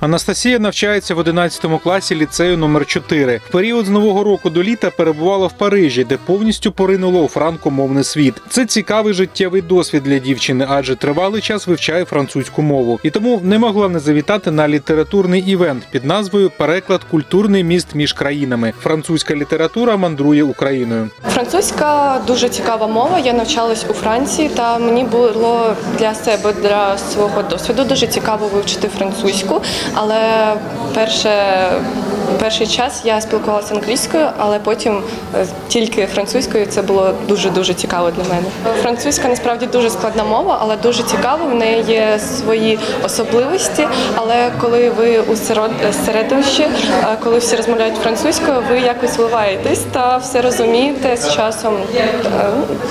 Анастасія навчається в 11 класі ліцею номер 4 В період з нового року до літа перебувала в Парижі, де повністю поринула у франкомовний світ. Це цікавий життєвий досвід для дівчини, адже тривалий час вивчає французьку мову, і тому не могла не завітати на літературний івент під назвою Переклад Культурний міст між країнами. Французька література мандрує Україною. Французька дуже цікава мова. Я навчалась у Франції, та мені було для себе, для свого досвіду дуже цікаво вивчити французьку. Але перше, перший час я спілкувалася англійською, але потім е, тільки французькою. Це було дуже дуже цікаво для мене. Французька насправді дуже складна мова, але дуже цікава. В неї є свої особливості. Але коли ви у серед- середовищі, е, коли всі розмовляють французькою, ви якось вливаєтесь та все розумієте з часом. е,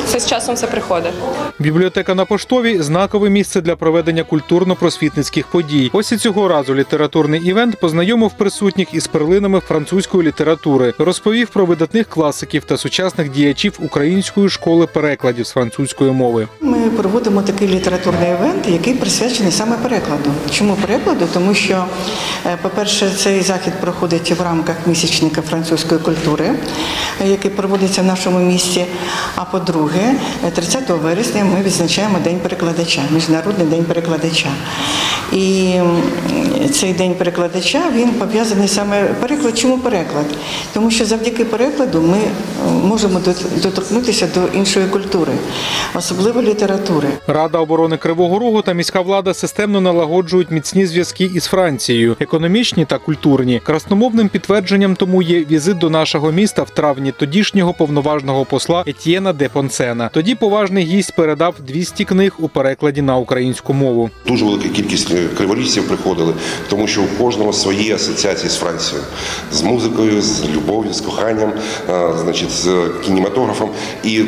Це з часом все приходить. Бібліотека на поштовій знакове місце для проведення культурно-просвітницьких подій. Ось і цього разу літературний івент познайомив присутніх із перлинами французької літератури, розповів про видатних класиків та сучасних діячів української школи перекладів з французької мови. Ми проводимо такий літературний івент, який присвячений саме перекладу. Чому перекладу? Тому що, е, по-перше, цей захід проходить в рамках місячника французької культури, е, який проводиться в нашому місті. А по-друге, е, 30 вересня ми відзначаємо День перекладача, Міжнародний день перекладача. І цей день перекладача він пов'язаний саме переклад. Чому переклад? Тому що завдяки перекладу ми е, можемо дот- доторкнутися до іншої культури, особливо літератури. Рада оборони Кривого Рогу та міська влада системно налагоджують міцні зв'язки із Францією, економічні та культурні. Красномовним підтвердженням тому є візит до нашого міста в травні тодішнього повноважного посла Етьєна де Понсена. Тоді поважний гість передав 200 книг у перекладі на українську мову. Дуже велика кількість е, криворіжців приходили, тому що у кожного свої асоціації з Францією, з музикою, з любов'ю, з коханням, е, значить, з кінематографом. І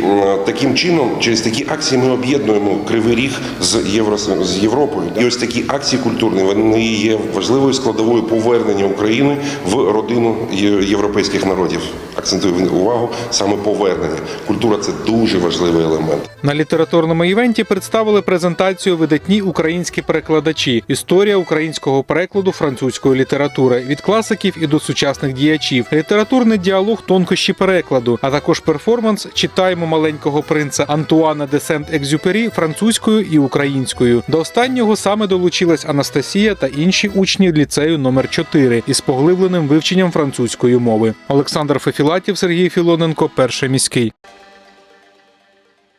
таким чином, через такі акції ми об'єднуємо Кривий Ріг з Євро з Європою. І ось такі акції культурні вони є важливою складовою повернення України в родину європейських народів. Акцентую увагу саме повернення. Культура це дуже важливий елемент. На літературному івенті представили презентацію видатні українські перекладачі, історія українського перекладу французької літератури від класиків і до сучасних діячів, літературний діалог тонкощі перекладу, а також перформанс Читаємо маленького принца Антуана де Сент-Екзюпері французькою і українською. До останнього саме долучилась Анастасія та інші учні ліцею номер 4 із поглибленим вивченням французької мови. Олександр Фефілатів, Сергій Філоненко, перший міський.